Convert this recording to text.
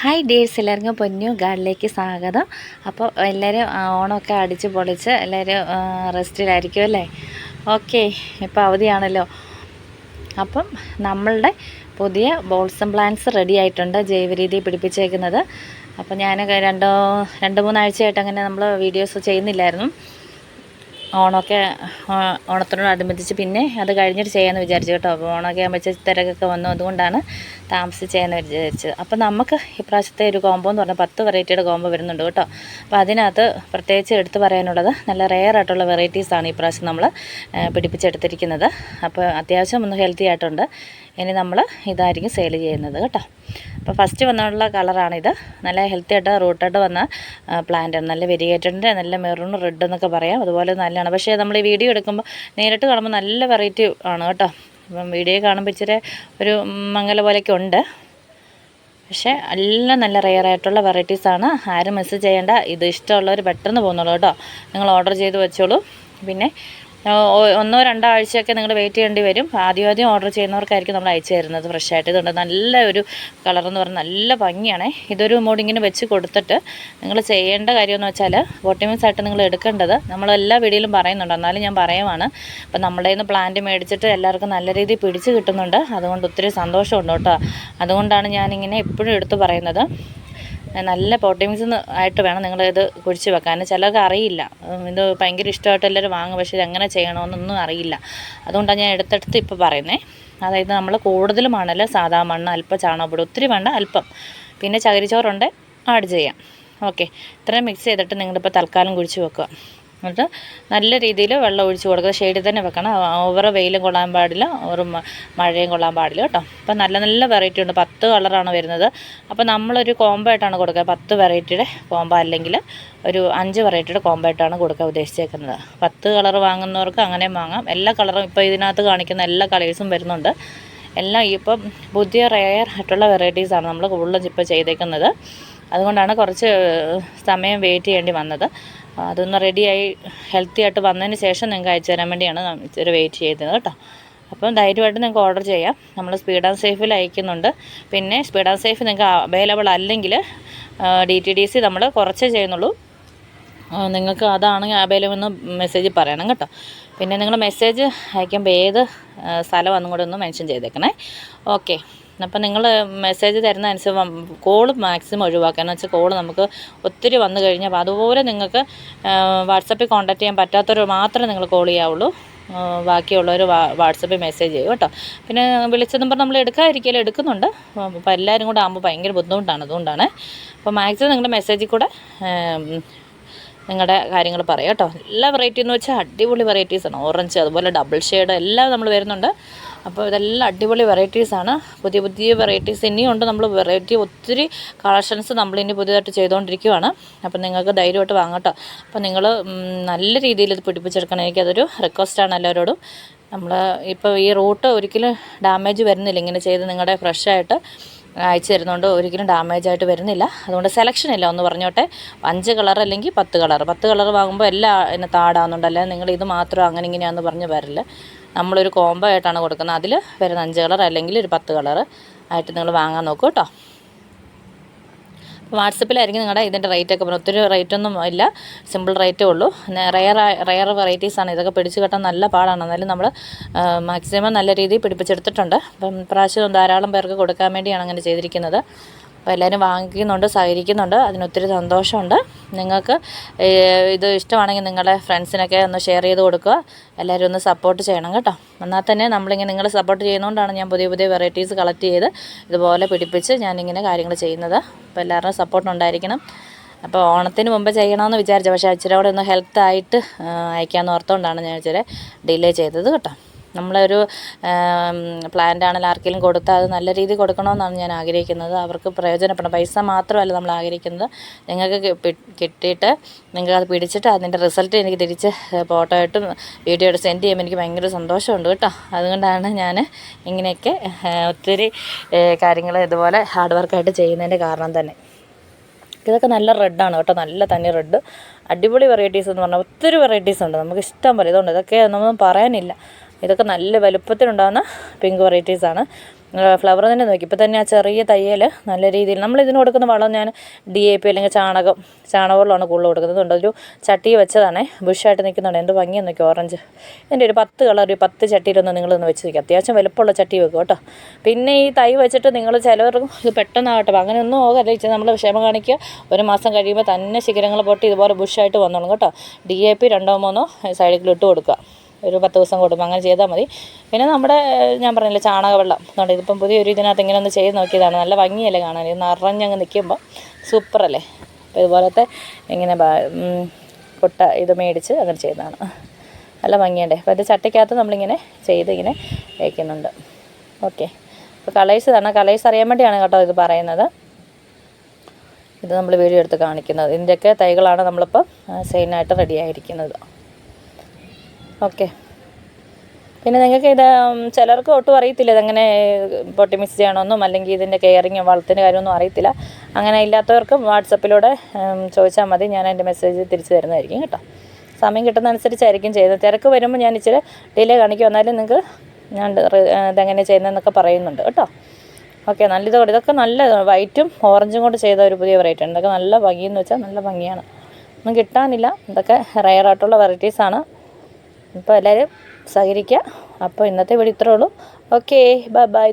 Hi ഡേഴ്സ് എല്ലാവർക്കും പൊന്നു ഗാർഡിലേക്ക് സ്വാഗതം. അപ്പോൾ എല്ലാവരും ഓണമൊക്കെ അടിച്ച് പൊളിച്ച് എല്ലാവരും റെസ്റ്റിലായിരിക്കും അല്ലേ? ഓക്കെ ഇപ്പോൾ അവധിയാണല്ലോ. അപ്പം നമ്മളുടെ പുതിയ ബോൾസം പ്ലാന്റ്സ് റെഡി ആയിട്ടുണ്ട് ജൈവരീതി പിടിപ്പിച്ചേക്കുന്നത്. അപ്പോൾ ഞാൻ രണ്ടോ രണ്ട് മൂന്നാഴ്ചയായിട്ട് അങ്ങനെ നമ്മൾ വീഡിയോസ് ചെയ്യുന്നില്ലായിരുന്നു. ഓണമൊക്കെ ഓണത്തിനോടനുബന്ധിച്ച് പിന്നെ അത് കഴിഞ്ഞിട്ട് ചെയ്യാമെന്ന് വിചാരിച്ചു കേട്ടോ. അപ്പോൾ ഓണമൊക്കെ വെച്ചാൽ തിരക്കൊക്കെ വന്നു. അതുകൊണ്ടാണ് താമസിച്ച് ചെയ്യാമെന്ന് വിചാരിച്ചത്. അപ്പോൾ നമുക്ക് ഇപ്രാവശ്യത്തെ ഒരു കോംബോ എന്ന് പറഞ്ഞാൽ പത്ത് വെറൈറ്റിയുടെ കോംബോ വരുന്നുണ്ട് കേട്ടോ. അപ്പോൾ അതിനകത്ത് പ്രത്യേകിച്ച് എടുത്തു പറയാനുള്ളത് നല്ല റെയർ ആയിട്ടുള്ള വെറൈറ്റീസാണ് ഇപ്രാവശ്യം നമ്മൾ പിടിപ്പിച്ചെടുത്തിരിക്കുന്നത്. അപ്പോൾ അത്യാവശ്യം ഒന്ന് ഹെൽത്തി ആയിട്ടുണ്ട്. ഇനി നമ്മൾ ഇതായിരിക്കും സെയിൽ ചെയ്യുന്നത് കേട്ടോ. അപ്പോൾ ഫസ്റ്റ് വന്നുള്ള കളറാണിത്. നല്ല ഹെൽത്തി ആയിട്ട് റൂട്ടായിട്ട് വന്ന പ്ലാന്റ് നല്ല വെരിയേറ്റഡിന്റെ നല്ല മെറൂൺ റെഡ് എന്നൊക്കെ പറയാം. അതുപോലെ നല്ലതാണ്. പക്ഷേ നമ്മൾ ഈ വീഡിയോ എടുക്കുമ്പോൾ നേരിട്ട് കാണുമ്പോൾ നല്ല വെറൈറ്റി ആണ് കേട്ടോ. അപ്പം വീഡിയോ കാണുമ്പോൾ ഇച്ചിരി ഒരു മംഗല പോലെയൊക്കെ ഉണ്ട്. പക്ഷേ എല്ലാം നല്ല റെയർ ആയിട്ടുള്ള വെറൈറ്റീസാണ് ആരും മിസ് ചെയ്യേണ്ട. ഇത് ഇഷ്ടമുള്ളവർ പെട്ടെന്ന് പോകുന്നുള്ളൂ കേട്ടോ. നിങ്ങൾ ഓർഡർ ചെയ്ത് വെച്ചോളൂ. പിന്നെ ഒന്നോ രണ്ടോ ആഴ്ചയൊക്കെ നിങ്ങൾ വെയിറ്റ് ചെയ്യേണ്ടി വരും. ആദ്യം ആദ്യം ഓർഡർ ചെയ്യുന്നവർക്കായിരിക്കും നമ്മൾ അയച്ചു തരുന്നത് ഫ്രഷ് ആയിട്ട്. ഇതുണ്ട് നല്ല ഒരു കളർ എന്ന് പറഞ്ഞാൽ നല്ല ഭംഗിയാണേ. ഇതൊരു മോഡിങ്ങിന് വെച്ച് കൊടുത്തിട്ട് നിങ്ങൾ ചെയ്യേണ്ട കാര്യമെന്ന് വെച്ചാൽ വോട്ടിമിക്സ് ആയിട്ട് നിങ്ങൾ എടുക്കേണ്ടത് നമ്മൾ എല്ലാ പറയുന്നുണ്ട്. എന്നാലും ഞാൻ പറയുവാണ്. അപ്പം നമ്മുടെ നിന്ന് പ്ലാന്റ് മേടിച്ചിട്ട് എല്ലാവർക്കും നല്ല രീതിയിൽ പിടിച്ച് കിട്ടുന്നുണ്ട്. അതുകൊണ്ട് ഒത്തിരി സന്തോഷമുണ്ട് കേട്ടോ. അതുകൊണ്ടാണ് ഞാനിങ്ങനെ എപ്പോഴും എടുത്തു പറയുന്നത്. നല്ല പോട്ടിങ്സ് ആയിട്ട് വേണം നിങ്ങൾ നിങ്ങളിത് കുഴിച്ച് വെക്കാൻ. ചിലർക്ക് അറിയില്ല. ഇത് ഭയങ്കര ഇഷ്ടമായിട്ട് എല്ലാവരും വാങ്ങും. പക്ഷേ ഇത് എങ്ങനെ ചെയ്യണമെന്നൊന്നും അറിയില്ല. അതുകൊണ്ടാണ് ഞാൻ എടുത്തെടുത്ത് ഇപ്പോൾ പറയുന്നത് അതായത് നമ്മൾ കൂടുതൽ മണൽ സാധാ മണ്ണ് അല്പം ചാണകപ്പൊടി ഒത്തിരി വേണ്ട അല്പം. പിന്നെ ചകിരിച്ചോറുണ്ട് ആഡ് ചെയ്യാം. ഓക്കെ. ഇത്രയും മിക്സ് ചെയ്തിട്ട് നിങ്ങളിപ്പോൾ തൽക്കാലം കുഴിച്ച് വെക്കുക. എന്നിട്ട് നല്ല രീതിയിൽ വെള്ളം ഒഴിച്ച് കൊടുക്കുക. ഷെയ്ഡിൽ തന്നെ വെക്കണം. ഓവർ വെയിലും കൊള്ളാൻ പാടില്ല. ഓവർ മഴയും കൊള്ളാൻ പാടില്ല കേട്ടോ. അപ്പം നല്ല നല്ല വെറൈറ്റി ഉണ്ട്. പത്ത് കളറാണ് വരുന്നത്. അപ്പോൾ നമ്മളൊരു കോംബോ ആയിട്ടാണ് കൊടുക്കുക. പത്ത് വെറൈറ്റിയുടെ കോംബോ അല്ലെങ്കിൽ ഒരു അഞ്ച് വെറൈറ്റിയുടെ കോംബോ ആയിട്ടാണ് കൊടുക്കാൻ ഉദ്ദേശിച്ചേക്കുന്നത്. പത്ത് കളർ വാങ്ങുന്നവർക്ക് അങ്ങനെ വാങ്ങാം. എല്ലാ കളറും ഇപ്പോൾ ഇതിനകത്ത് കാണിക്കുന്ന എല്ലാ കളേഴ്സും വരുന്നുണ്ട്. എല്ലാം ഇപ്പം പുതിയ റെയർ ആയിട്ടുള്ള വെറൈറ്റീസാണ് നമ്മൾ കൂടുതലും ഇപ്പോൾ ചെയ്തേക്കുന്നത്. അതുകൊണ്ടാണ് കുറച്ച് സമയം വെയിറ്റ് ചെയ്യേണ്ടി വന്നത്. അതൊന്ന് റെഡിയായി ഹെൽത്തി ആയിട്ട് വന്നതിന് ശേഷം നിങ്ങൾക്ക് അയച്ചു തരാൻ വേണ്ടിയാണ് ഇച്ചിരി വെയിറ്റ് ചെയ്തത് കേട്ടോ. അപ്പം ധൈര്യമായിട്ട് നിങ്ങൾക്ക് ഓർഡർ ചെയ്യാം. നമ്മൾ സ്പീഡ് ആൻഡ് സേഫിൽ അയക്കുന്നുണ്ട്. പിന്നെ സ്പീഡ് ആൻഡ് സേഫ് നിങ്ങൾക്ക് അവൈലബിൾ അല്ലെങ്കിൽ ഡി ടി ഡി സി നമ്മൾ കുറച്ചേ ചെയ്യുന്നുള്ളൂ. നിങ്ങൾക്ക് അതാണ് അവൈലബിൾ എന്ന് മെസ്സേജ് പറയണം കേട്ടോ. പിന്നെ നിങ്ങൾ മെസ്സേജ് അയക്കുമ്പോൾ ഏത് സ്ഥലം സ്ഥലമാണെന്നും കൂടെ ഒന്ന് മെൻഷൻ ചെയ്തേക്കണേ. ഓക്കെ അപ്പോൾ നിങ്ങൾ മെസ്സേജ് തരുന്ന അനുസരിച്ച് കോൾ മാക്സിമം ഒഴിവാക്കുക. എന്ന് വെച്ചാൽ കോൾ നമുക്ക് ഒത്തിരി വന്നു കഴിഞ്ഞാൽ അപ്പോൾ അതുപോലെ നിങ്ങൾക്ക് വാട്സപ്പിൽ കോൺടാക്ട് ചെയ്യാൻ പറ്റാത്തവർ മാത്രമേ നിങ്ങൾ കോൾ ചെയ്യാവുള്ളൂ. ബാക്കിയുള്ളവർ വാട്സപ്പിൽ മെസ്സേജ് ചെയ്യും കേട്ടോ. പിന്നെ വിളിച്ചതും പറഞ്ഞ് നമ്മൾ എടുക്കാതിരിക്കലും എടുക്കുന്നുണ്ട്. അപ്പോൾ എല്ലാവരും കൂടെ ആകുമ്പോൾ ഭയങ്കര ബുദ്ധിമുട്ടാണ് അതുകൊണ്ടാണ്. അപ്പോൾ മാക്സിമം നിങ്ങളുടെ മെസ്സേജിൽ കൂടെ നിങ്ങളുടെ കാര്യങ്ങൾ പറയാം കേട്ടോ. എല്ലാ വെറൈറ്റി എന്ന് വെച്ചാൽ അടിപൊളി വെറൈറ്റീസാണ് ഓറഞ്ച് അതുപോലെ ഡബിൾ ഷെയ്ഡ് എല്ലാം നമ്മൾ വരുന്നുണ്ട്. അപ്പോൾ ഇതെല്ലാം അടിപൊളി വെറൈറ്റീസാണ് പുതിയ പുതിയ വെറൈറ്റീസ് ഇനിയും ഉണ്ട്. നമ്മൾ വെറൈറ്റി ഒത്തിരി കളക്ഷൻസ് നമ്മൾ ഇനി പുതിയതായിട്ട് ചെയ്തുകൊണ്ടിരിക്കുകയാണ് അപ്പോൾ നിങ്ങൾക്ക് ധൈര്യമായിട്ട് വാങ്ങട്ടോ. അപ്പോൾ നിങ്ങൾ നല്ല രീതിയിൽ ഇത് പിടിപ്പിച്ചെടുക്കണം. എനിക്കതൊരു റിക്വസ്റ്റാണ് എല്ലാവരോടും. നമ്മൾ ഇപ്പോൾ ഈ റൂട്ട് ഒരിക്കലും ഡാമേജ് വരുന്നില്ല. ഇങ്ങനെ ചെയ്ത് നിങ്ങളുടെ ഫ്രഷായിട്ട് അയച്ചു തരുന്നതുകൊണ്ട് ഒരിക്കലും ഡാമേജ് ആയിട്ട് വരുന്നില്ല. അതുകൊണ്ട് സെലക്ഷൻ ഇല്ല. ഒന്ന് പറഞ്ഞോട്ടെ. അഞ്ച് കളർ അല്ലെങ്കിൽ പത്ത് കളർ പത്ത് കളർ വാങ്ങുമ്പോൾ എല്ലാ എന്നെ താടാവുന്നുണ്ട്. അല്ലെങ്കിൽ നിങ്ങൾ ഇത് മാത്രം അങ്ങനെ ഇങ്ങനെയാണെന്ന് പറഞ്ഞ് വരില്ല നമ്മളൊരു കോംബോ ആയിട്ടാണ് കൊടുക്കുന്നത്. അതിൽ വരുന്ന അഞ്ച് കളർ അല്ലെങ്കിൽ ഒരു പത്ത് കളർ ആയിട്ട് നിങ്ങൾ വാങ്ങാൻ നോക്കൂ കേട്ടോ. വാട്സപ്പിലായിരിക്കും നിങ്ങളുടെ ഇതിന്റെ റേറ്റ് ഒക്കെ. പറഞ്ഞത് ഒത്തിരി റേറ്റ് ഒന്നും ഇല്ല. സിമ്പിൾ റേറ്റേ ഉള്ളൂ. റയർ റയർ വെറൈറ്റീസാണ് ഇതൊക്കെ പിടിച്ച് കെട്ടാൻ നല്ല പാടാണ്. എന്നാലും നമ്മൾ മാക്സിമം നല്ല രീതിയിൽ പിടിപ്പിച്ചെടുത്തിട്ടുണ്ട്. അപ്പം പ്രാവശ്യം ധാരാളം പേർക്ക് കൊടുക്കാൻ വേണ്ടിയാണ് അങ്ങനെ ചെയ്തിരിക്കുന്നത്. അപ്പോൾ എല്ലാവരും വാങ്ങിക്കുന്നുണ്ട് സഹകരിക്കുന്നുണ്ട്. അതിനൊത്തിരി സന്തോഷമുണ്ട്. നിങ്ങൾക്ക് ഇത് ഇഷ്ടമാണെങ്കിൽ നിങ്ങളുടെ ഫ്രണ്ട്സിനൊക്കെ ഒന്ന് ഷെയർ ചെയ്ത് കൊടുക്കുക. എല്ലാവരും ഒന്ന് സപ്പോർട്ട് ചെയ്യണം കേട്ടോ. എന്നാൽ തന്നെ നമ്മളിങ്ങനെ നിങ്ങൾ സപ്പോർട്ട് ചെയ്യുന്നതുകൊണ്ടാണ് ഞാൻ പുതിയ പുതിയ വെറൈറ്റീസ് കളക്ട് ചെയ്ത് ഇതുപോലെ പിടിപ്പിച്ച് ഞാനിങ്ങനെ കാര്യങ്ങൾ ചെയ്യുന്നത്. അപ്പോൾ എല്ലാവരുടെയും സപ്പോർട്ട് ഉണ്ടായിരിക്കണം. അപ്പോൾ ഓണത്തിന് മുമ്പ് ചെയ്യണമെന്ന് വിചാരിച്ചു. പക്ഷേ കൂടെ ഒന്ന് ഹെൽത്ത് ആയിട്ട് അയക്കാമെന്ന് ഓർത്തുകൊണ്ടാണ് ഞാൻ ഇച്ചിരി ഡിലേ ചെയ്തത് കേട്ടോ. നമ്മളൊരു ആണ് ആർക്കെങ്കിലും കൊടുത്താൽ അത് നല്ല രീതിയിൽ കൊടുക്കണമെന്നാണ് ഞാൻ ആഗ്രഹിക്കുന്നത്. അവർക്ക് പ്രയോജനപ്പെടണം. പൈസ മാത്രമല്ല നമ്മൾ ആഗ്രഹിക്കുന്നത്. നിങ്ങൾക്ക് കിട്ടിയിട്ട് നിങ്ങൾക്കത് പിടിച്ചിട്ട് അതിന്റെ റിസൾട്ട് എനിക്ക് തിരിച്ച് ഫോട്ടോ ആയിട്ടും വീഡിയോ ആയിട്ട് സെൻഡ് ചെയ്യുമ്പോൾ എനിക്ക് ഭയങ്കര സന്തോഷമുണ്ട് കേട്ടോ. അതുകൊണ്ടാണ് ഞാൻ ഇങ്ങനെയൊക്കെ ഒത്തിരി കാര്യങ്ങൾ ഇതുപോലെ ഹാർഡ് വർക്കായിട്ട് ചെയ്യുന്നതിന്റെ കാരണം തന്നെ. ഇതൊക്കെ നല്ല റെഡാണ് കേട്ടോ. നല്ല തനി റെഡ് അടിപൊളി വെറൈറ്റീസ് എന്ന് പറഞ്ഞാൽ ഒത്തിരി വെറൈറ്റീസ് ഉണ്ട്. നമുക്ക് ഇഷ്ടം പോലെ. ഇതുണ്ട് ഇതൊക്കെ ഒന്നും പറയാനില്ല. ഇതൊക്കെ നല്ല വലുപ്പത്തിലുണ്ടാകുന്ന പിങ്ക് വെറൈറ്റീസാണ് ഫ്ലവർ തന്നെ നോക്കി. ഇപ്പോൾ തന്നെ ആ ചെറിയ തയ്യൽ നല്ല രീതിയിൽ നമ്മൾ ഇതിന് കൊടുക്കുന്ന വളം ഞാൻ ഡി എ പി അല്ലെങ്കിൽ ചാണകം ചാണകവെള്ളമാണ് കൂടുതൽ കൊടുക്കുന്നത്. ഒരു ചട്ടി വെച്ചതാണേ. ബുഷായിട്ട് നിൽക്കുന്നുണ്ട്. എന്ത് ഭംഗിയെന്ന് നോക്കി ഓറഞ്ച് എന്റെ ഒരു പത്ത് കളർ ഒരു പത്ത് ചട്ടിയിലൊന്ന് നിങ്ങളൊന്ന് വെച്ച് നോക്കി അത്യാവശ്യം വലുപ്പമുള്ള ചട്ടി വെക്കും കേട്ടോ. പിന്നെ ഈ തൈ വെച്ചിട്ട് നിങ്ങൾ ചിലവർക്ക് ഇത് പെട്ടെന്നാകട്ടെ അങ്ങനെ ഒന്നും ആകല്ല ഇച്ചിരി നമ്മൾ ക്ഷമ കാണിക്കുക. ഒരു മാസം കഴിയുമ്പോൾ തന്നെ ശിഖരങ്ങൾ പൊട്ടി ഇതുപോലെ ബുഷായിട്ട് വന്നോളും കേട്ടോ. ഡി എ പി രണ്ടോ മൂന്നോ സൈഡിൽ ഇട്ട് കൊടുക്കുക. ഒരു പത്ത് ദിവസം കൂടുമ്പോൾ അങ്ങനെ ചെയ്താൽ മതി. പിന്നെ നമ്മുടെ ഞാൻ പറഞ്ഞില്ല ചാണകവെള്ളം. അതുകൊണ്ട് ഇതിപ്പം പുതിയൊരു ഇതിനകത്ത് ഇങ്ങനെ ഒന്ന് ചെയ്ത് നോക്കിയതാണ്. നല്ല ഭംഗിയല്ലേ കാണാൻ? ഇത് നിറഞ്ഞങ്ങ് നിൽക്കുമ്പോൾ സൂപ്പറല്ലേ? അപ്പോൾ ഇതുപോലത്തെ ഇങ്ങനെ കൊട്ട ഇത് മേടിച്ച് അങ്ങനെ ചെയ്തതാണ്. നല്ല ഭംഗിയുണ്ട്. അപ്പോൾ ഇത് ചട്ടിക്കകത്ത് നമ്മളിങ്ങനെ ചെയ്ത് ഇങ്ങനെ വയ്ക്കുന്നുണ്ട് ഓക്കെ. അപ്പോൾ കളേഴ്സ് തന്നെ കളേഴ്സ് അറിയാൻ വേണ്ടിയാണ് കേട്ടോ ഇത് പറയുന്നത്. ഇത് നമ്മൾ വീഡിയോ എടുത്ത് കാണിക്കുന്നത്. ഇതിന്റെയൊക്കെ തൈകളാണ് നമ്മളിപ്പോൾ സെയിനായിട്ട് റെഡി ആയിരിക്കുന്നത്. ഓക്കെ. പിന്നെ നിങ്ങൾക്ക് ഇത് ചിലർക്ക് ഒട്ടും അറിയത്തില്ല ഇതെങ്ങനെ പൊട്ടി മിക്സ് ചെയ്യണമെന്നും അല്ലെങ്കിൽ ഇതിന്റെ കെയറിങ്ങും വളത്തിന്റെ കാര്യമൊന്നും അറിയത്തില്ല. അങ്ങനെ ഇല്ലാത്തവർക്കും വാട്സപ്പിലൂടെ ചോദിച്ചാൽ മതി. ഞാൻ എന്റെ മെസ്സേജ് തിരിച്ചു തരുന്നതായിരിക്കും കേട്ടോ. സമയം കിട്ടുന്നതനുസരിച്ചായിരിക്കും ചെയ്യുന്നത്. തിരക്ക് വരുമ്പോൾ ഞാൻ ഇച്ചിരി ഡിലേ കാണിക്കും. എന്നാലും നിങ്ങൾക്ക് ഞാൻ ഇതെങ്ങനെ ചെയ്യുന്നതെന്നൊക്കെ പറയുന്നുണ്ട് കേട്ടോ. ഓക്കെ നല്ല ഇതോടെ ഇതൊക്കെ നല്ല വൈറ്റും ഓറഞ്ചും കൊണ്ട് ചെയ്ത ഒരു പുതിയ വെറൈറ്റി ഉണ്ട് ഇതൊക്കെ നല്ല ഭംഗിയെന്ന് വെച്ചാൽ നല്ല ഭംഗിയാണ്. ഒന്നും കിട്ടാനില്ല. ഇതൊക്കെ റയർ ആയിട്ടുള്ള വെറൈറ്റീസാണ് അപ്പോൾ എല്ലാവരും സഹകരിക്കുക. അപ്പോൾ ഇന്നത്തെ വീഡിയോ ഇത്രേ ഉള്ളൂ. Okay bye bye